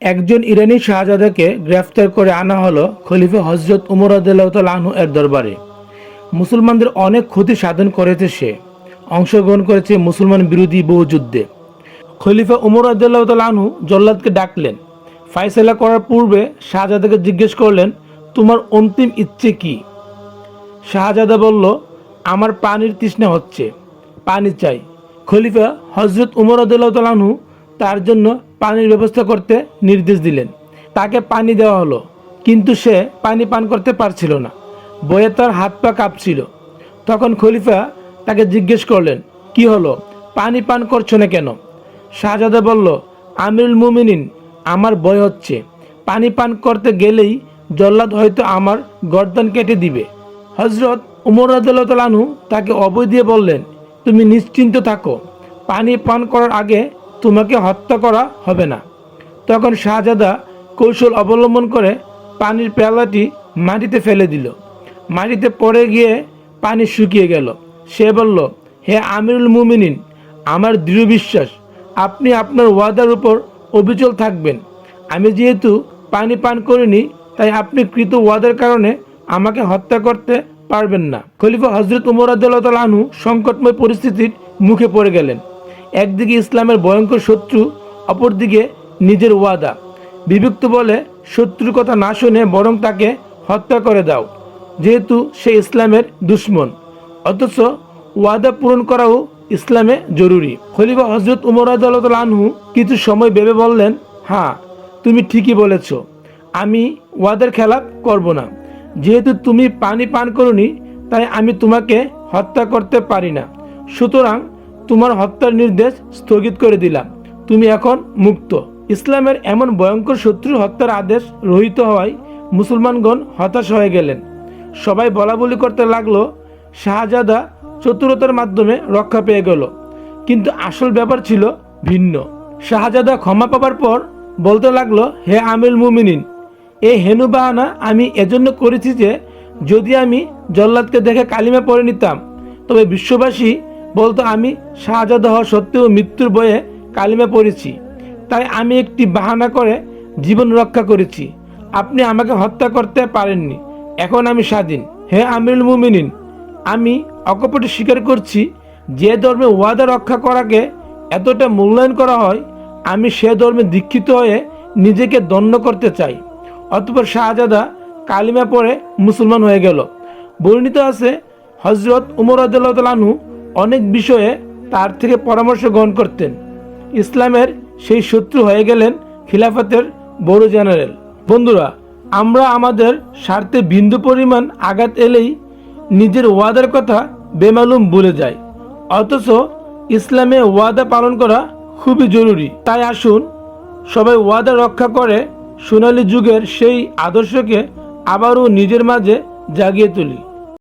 একজন ইরানি শাহজাদাকে গ্রেফতার করে আনা হলো খলিফা হজরত উমর আনহু এর দরবারে। মুসলমানদের অনেক ক্ষতি সাধন করেছে সে। অংশগ্রহণ করেছে মুসলমান বিরোধী বহু যুদ্ধে। খলিফা উমর আনহু জল্লাদকে ডাকলেন। ফাইসলা করার পূর্বে শাহজাদাকে জিজ্ঞেস করলেন, তোমার অন্তিম ইচ্ছে কি? শাহজাদা বলল, আমার পানির তৃষ্ণা হচ্ছে। পানি চাই। খলিফা হজরত উমর আদুল্লাহতালাহু তার জন্য পানির ব্যবস্থা করতে নির্দেশ দিলেন। তাকে পানি দেওয়া হলো, কিন্তু সে পানি পান করতে পারছিল না। বয়ে তার হাত পা কাঁপছিল। তখন খলিফা তাকে জিজ্ঞেস করলেন, কি হলো? পানি পান করছ না কেন? শাহজাদা বলল, আমিরুল মুমিনিন, আমার ভয় হচ্ছে। পানি পান করতে গেলেই জল্লাদ হয়তো আমার গর্দন কেটে দিবে। হজরত উমর রাজু তাকে অবৈ দিয়ে বললেন, তুমি নিশ্চিন্ত থাকো। পানি পান করার আগে তোমাকে হত্যা করা হবে না। তখন শাহজাদা কৌশল অবলম্বন করে পানির পেয়ালাটি মাটিতে ফেলে দিল। মাটিতে পড়ে গিয়ে পানি শুকিয়ে গেল। সে বলল, হে আমিরুল মুমিনিন, আমার দৃঢ় বিশ্বাস, আপনি আপনার ওয়াদার উপর অবিচল থাকবেন। আমি যেহেতু পানি পান করিনি, তাই আপনি কৃত ওয়াদার কারণে আমাকে হত্যা করতে পারবেন না। খলিফা হজরত উমর আনহু সংকটময় পরিস্থিতির মুখে পড়ে গেলেন। একদিকে ইসলামের ভয়ঙ্কর শত্রু, অপরদিকে নিজের ওয়াদা। বিভক্ত বলে শত্রুর কথা না শুনে বরং তাকে হত্যা করে দাও, যেহেতু সে ইসলামের দুশ্মন। অথচ ওয়াদা পূরণ করাও ইসলামে জরুরি। খলিফা হজরত উমর আনহু কিছু সময় ভেবে বললেন হ্যাঁ তুমি ঠিকই বলেছ। আমি ওয়াদার খেলাপ করব না। যেহেতু তুমি পানি পান করনি, তাই আমি তোমাকে হত্যা করতে পারি না। সুতরাং তোমার হত্যার নির্দেশ স্থগিত করে দিলাম। তুমি এখন মুক্ত। ইসলামের এমন ভয়ঙ্কর শত্রু হত্যার আদেশ রহিত হওয়ায় মুসলমানগণ হতাশ হয়ে গেলেন। সবাই বলা বলি করতে লাগল, শাহজাদা চতুরতার মাধ্যমে রক্ষা পেয়ে গেল। কিন্তু আসল ব্যাপার ছিল ভিন্ন। শাহজাদা ক্ষমা পাবার পর বলতে লাগল, হে আমিল মুমিনিন এই হেনু বাহানা আমি এজন্য করেছি যে, যদি আমি জল্লাদকে দেখে কালিমা পড়ে নিতাম, তবে বিশ্ববাসী বলতো, আমি শাহজাদা হওয়া সত্ত্বেও মৃত্যুর বয়ে কালিমা পড়েছি। তাই আমি একটি বাহানা করে জীবন রক্ষা করেছি। আপনি আমাকে হত্যা করতে পারেননি। এখন আমি স্বাধীন। হে আমিরুল মুমিনিন, আমি অকপটে স্বীকার করছি, যে ধর্মে ওয়াদা রক্ষা করাকে এতটা মূল্যায়ন করা হয়, আমি সে ধর্মে দীক্ষিত হয়ে নিজেকে দণ্ড করতে চাই। অতপর শাহজাদা কালিমা পড়ে মুসলমান হয়ে গেল। বর্ণিত আছে হজরত উমর আদু অনেক বিষয়ে তার থেকে পরামর্শ গ্রহণ করতেন। ইসলামের সেই শত্রু হয়ে গেলেন খিলাফতের বড় জেনারেল। বন্ধুরা, আমরা আমাদের স্বার্থে বিন্দু পরিমাণ আঘাত এলেই নিজের ওয়াদার কথা বেমালুম ভুলে যাই। অথচ ইসলামে ওয়াদা পালন করা খুবই জরুরি। তাই আসুন, সবাই ওয়াদা রক্ষা করে সোনালী যুগের সেই আদর্শকে আবারও নিজের মাঝে জাগিয়ে তুলি।